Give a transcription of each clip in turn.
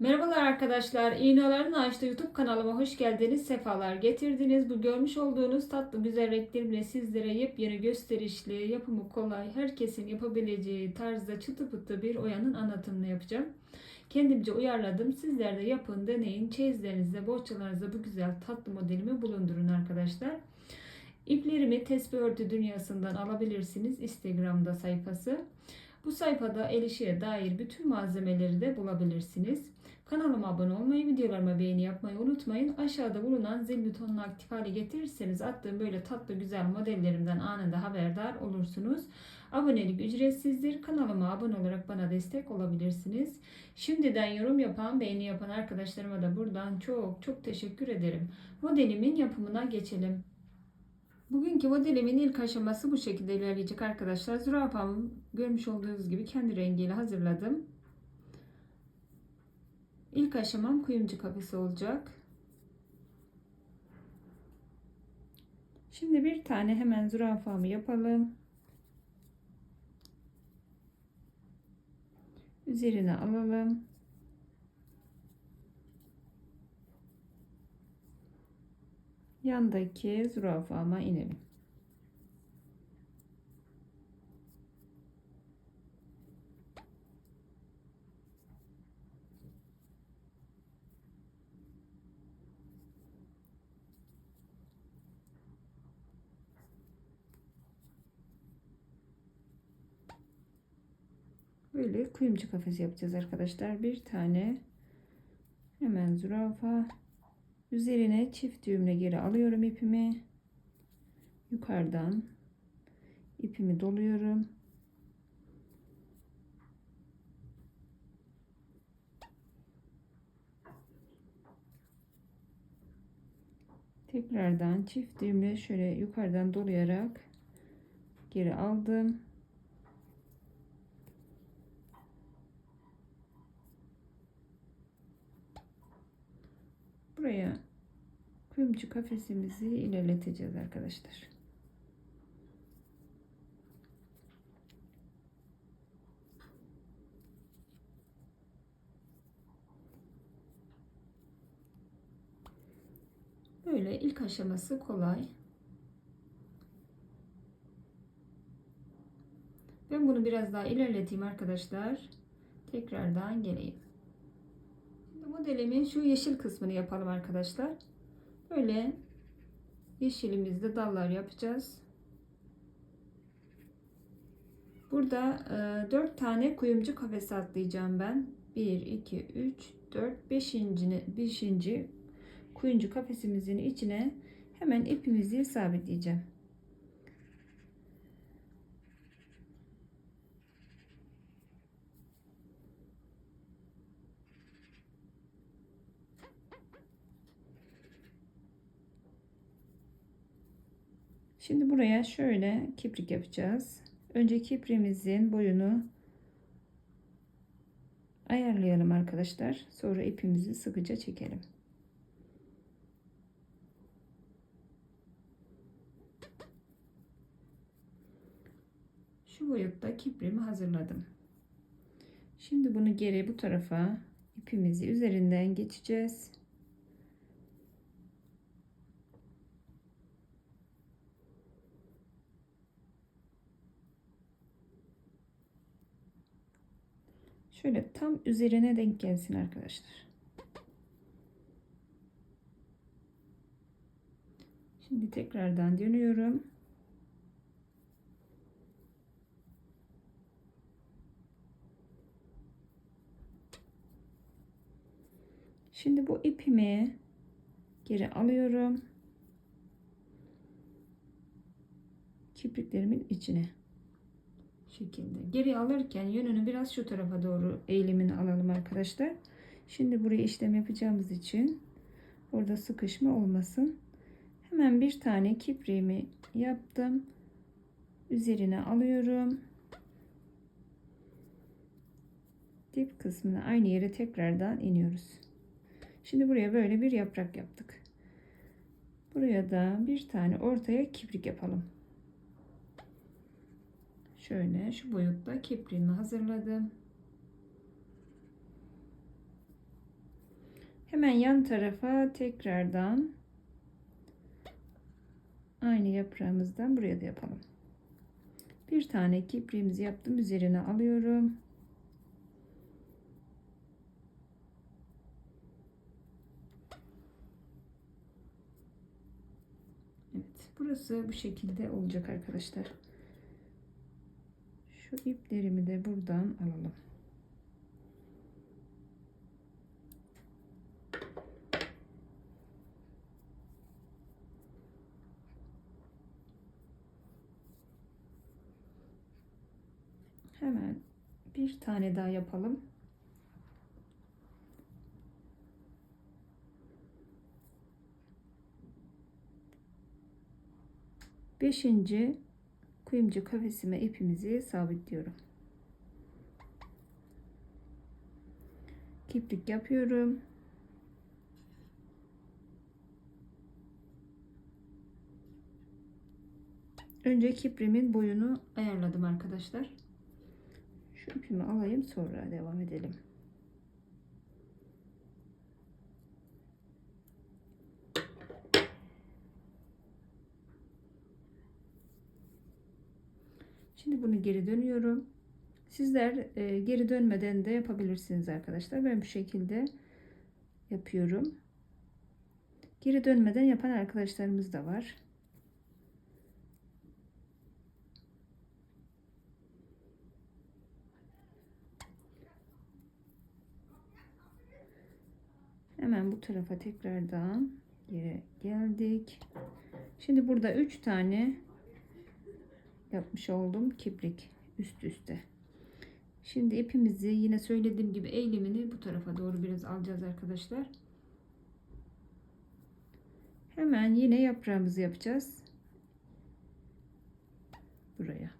Merhabalar arkadaşlar. İğnelerin Ağaçta YouTube kanalıma hoş geldiniz. Sefalar getirdiniz. Bu görmüş olduğunuz tatlı güzel renklerimle sizlere yepyeni gösterişli, yapımı kolay, herkesin yapabileceği tarzda çıtı pıtı bir oyanın anlatımını yapacağım. Kendimce uyarladım. Sizler de yapın, deneyin. Çeyizlerinizde, bohçalarınızda bu güzel tatlı modelimi bulundurun arkadaşlar. İplerimi Tesbih Örtü Dünyası'ndan alabilirsiniz. Instagram'da sayfası. Bu sayfada el işine dair bütün malzemeleri de bulabilirsiniz. Kanalıma abone olmayı, videolarıma beğeni yapmayı unutmayın. Aşağıda bulunan zil butonunu aktif hale getirirseniz attığım böyle tatlı güzel modellerimden anında haberdar olursunuz. Abonelik ücretsizdir. Kanalıma abone olarak bana destek olabilirsiniz. Şimdiden yorum yapan, beğeni yapan arkadaşlarıma da buradan çok çok teşekkür ederim. Modelimin yapımına geçelim. Bugünkü modelimin ilk aşaması bu şekilde ilerleyecek arkadaşlar. Zürafamı görmüş olduğunuz gibi kendi rengiyle hazırladım. İlk aşamam kuyumcu kafesi olacak. Şimdi bir tane hemen zürafamı yapalım. Üzerine alalım. Yandaki zürafama inelim. Böyle kuyumcu kafesi yapacağız arkadaşlar. Bir tane hemen zürafa üzerine çift düğümle geri alıyorum ipimi. Yukarıdan ipimi doluyorum. Tekrardan çift düğümle şöyle yukarıdan dolayarak geri aldım. Buraya kuyumcu kafesimizi ilerleteceğiz arkadaşlar. Böyle ilk aşaması kolay. Ben bunu biraz daha ilerleteyim arkadaşlar. Tekrardan geleyim. Modelimin şu yeşil kısmını yapalım arkadaşlar. Böyle yeşilimizde dallar yapacağız. Burada e, 4 tane kuyumcu kafesi atlayacağım ben. 1, 2, 3, 4, 5. 5. kuyumcu kafesimizin içine hemen ipimizi sabitleyeceğim. Şimdi buraya şöyle kiprik yapacağız. Önce kipriğimizin boyunu ayarlayalım arkadaşlar. Sonra ipimizi sıkıca çekelim. Şu boyutta kipriğimi hazırladım. Şimdi bunu geri bu tarafa ipimizi üzerinden geçeceğiz. Şöyle tam üzerine denk gelsin arkadaşlar. Şimdi tekrardan dönüyorum. Şimdi bu ipimi geri alıyorum. Kipriklerimin içine şekilde. Geri alırken yönünü biraz şu tarafa doğru eğilimini alalım arkadaşlar. Şimdi buraya işlem yapacağımız için orada sıkışma olmasın. Hemen bir tane kipriğimi yaptım. Üzerine alıyorum. Dip kısmına aynı yere tekrardan iniyoruz. Şimdi buraya böyle bir yaprak yaptık. Buraya da bir tane ortaya kiprik yapalım. Şöyle şu boyutta kipriğimi hazırladım. Hemen yan tarafa tekrardan aynı yaprağımızdan buraya da yapalım. Bir tane kipriğimizi yaptım. Üzerine alıyorum. Evet, burası bu şekilde olacak arkadaşlar. Şu iplerimi de buradan alalım. Hemen bir tane daha yapalım. Beşinci kuyumcu kafesime ipimizi sabitliyorum. Kiplik yapıyorum. Önce kiprimin boyunu ayarladım arkadaşlar. Şu ipimi alayım sonra devam edelim. Şimdi bunu geri dönüyorum. Sizler e, geri dönmeden de yapabilirsiniz arkadaşlar. Ben bu şekilde yapıyorum. Geri dönmeden yapan arkadaşlarımız da var. Hemen bu tarafa tekrardan geri geldik. Şimdi burada 3 tane yapmış oldum kibrik üst üste. Şimdi ipimizi yine söylediğim gibi eğilimini bu tarafa doğru biraz alacağız arkadaşlar. Hemen yine yaprağımızı yapacağız. Buraya.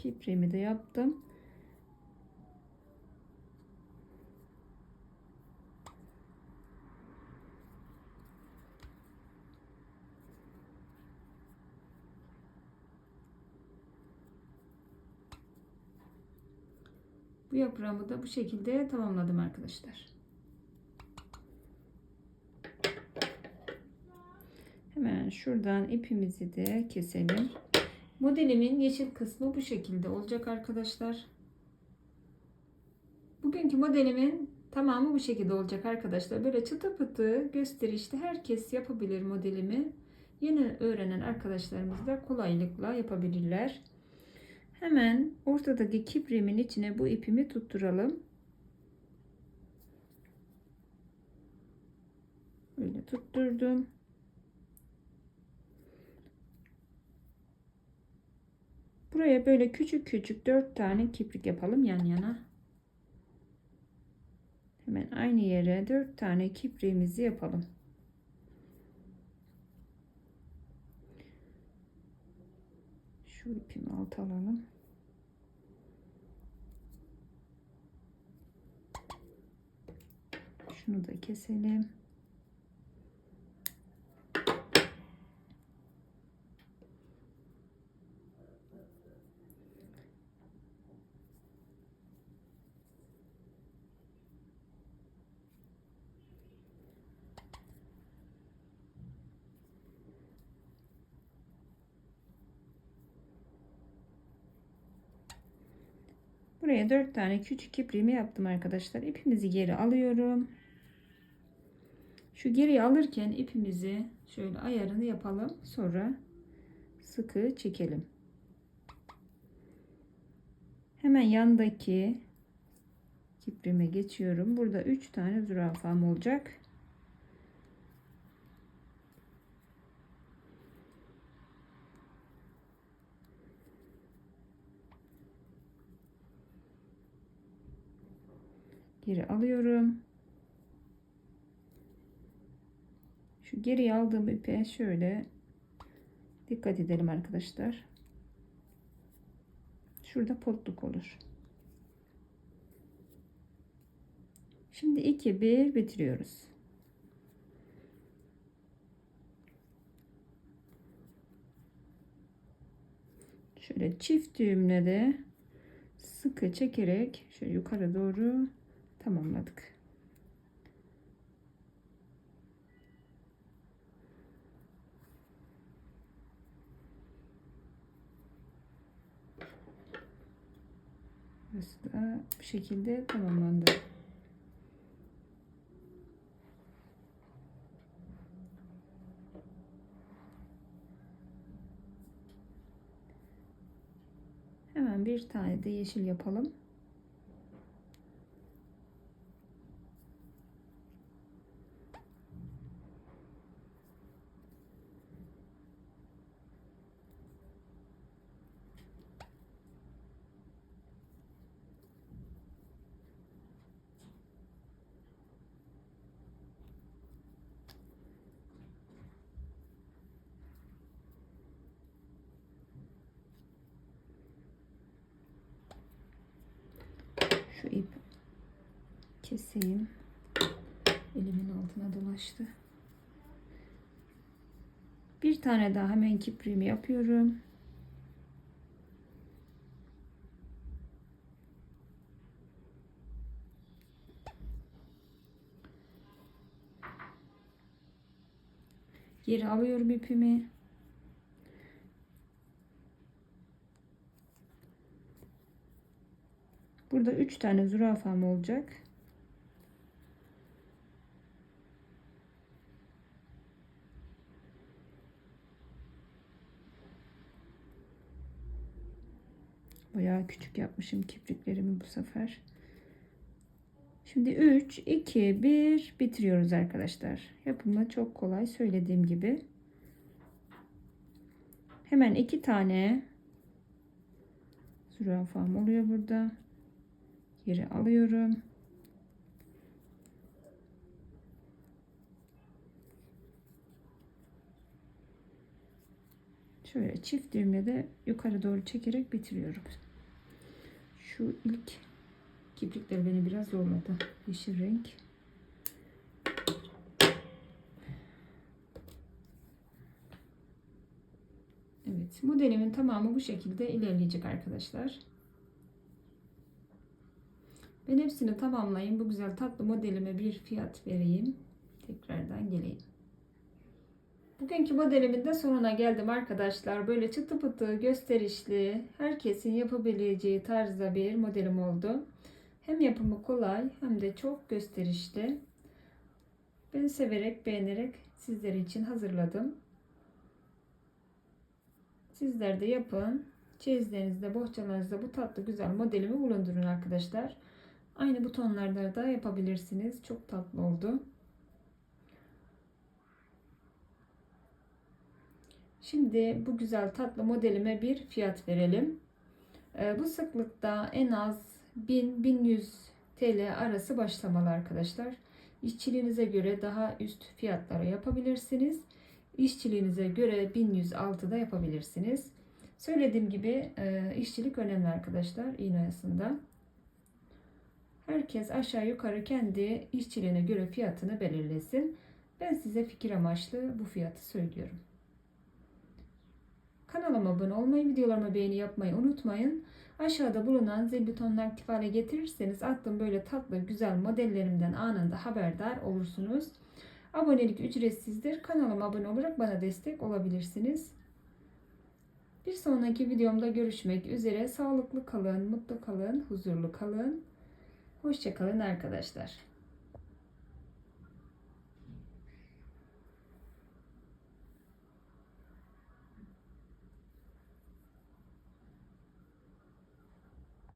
Kipriğimi de yaptım. Bu yaprağımı da bu şekilde tamamladım arkadaşlar. Hemen şuradan ipimizi de keselim. Modelimin yeşil kısmı bu şekilde olacak arkadaşlar. Bugünkü modelimin tamamı bu şekilde olacak arkadaşlar. Böyle çıtı pıtı gösterişli herkes yapabilir modelimi. Yeni öğrenen arkadaşlarımız da kolaylıkla yapabilirler. Hemen ortadaki kiprimin içine bu ipimi tutturalım. Böyle tutturdum. Buraya böyle küçük küçük dört tane kiprik yapalım yan yana. Hemen aynı yere dört tane kipriğimizi yapalım. Şu ipimi alt alalım. Şunu da keselim. Buraya 4 tane küçük ipliğimi yaptım arkadaşlar. İpimizi geri alıyorum. Şu geri alırken ipimizi şöyle ayarını yapalım. Sonra sıkı çekelim. Hemen yandaki kiprime geçiyorum. Burada 3 tane zürafam olacak. Geri alıyorum. Şu geri aldığım ipe şöyle dikkat edelim arkadaşlar. Şurada potluk olur. Şimdi 2 1 bitiriyoruz. Şöyle çift düğümle de sıkı çekerek şöyle yukarı doğru tamamladık. Burası da bu şekilde tamamlandı. Hemen bir tane de yeşil yapalım. Şu ip keseyim. Elimin altına dolaştı. Bir tane daha hemen kipriğimi yapıyorum. Geri alıyorum ipimi. Burada 3 tane zürafam olacak. Bayağı küçük yapmışım kipriklerimi bu sefer. Şimdi 3, 2, 1 bitiriyoruz arkadaşlar. Yapımı çok kolay söylediğim gibi. Hemen iki tane zürafam oluyor burada. Geri alıyorum. Şöyle çift düğümle de yukarı doğru çekerek bitiriyorum. Şu ilk kiprikler beni biraz zorladı. Yeşil renk. Evet modelimin tamamı bu şekilde ilerleyecek arkadaşlar. Ben hepsini tamamlayayım. Bu güzel tatlı modelime bir fiyat vereyim. Tekrardan geleyim. Bugünkü modelimin de sonuna geldim arkadaşlar. Böyle çıtı pıtı gösterişli, herkesin yapabileceği tarzda bir modelim oldu. Hem yapımı kolay hem de çok gösterişli. Ben severek, beğenerek sizler için hazırladım. Sizler de yapın. Çeyizlerinizde, bohçalarınızda bu tatlı güzel modelimi bulundurun arkadaşlar. Aynı butonlarda da yapabilirsiniz. Çok tatlı oldu. Şimdi bu güzel tatlı modelime bir fiyat verelim. Ee, bu sıklıkta en az 1000-1100 TL arası başlamalı arkadaşlar. İşçiliğinize göre daha üst fiyatlara yapabilirsiniz. İşçiliğinize göre 1106'da yapabilirsiniz. Söylediğim gibi e, işçilik önemli arkadaşlar iğne oyasında. Herkes aşağı yukarı kendi işçiliğine göre fiyatını belirlesin. Ben size fikir amaçlı bu fiyatı söylüyorum. Kanalıma abone olmayı, videolarıma beğeni yapmayı unutmayın. Aşağıda bulunan zil butonunu aktif hale getirirseniz attığım böyle tatlı güzel modellerimden anında haberdar olursunuz. Abonelik ücretsizdir. Kanalıma abone olarak bana destek olabilirsiniz. Bir sonraki videomda görüşmek üzere. Sağlıklı kalın, mutlu kalın, huzurlu kalın. Hoşçakalın arkadaşlar.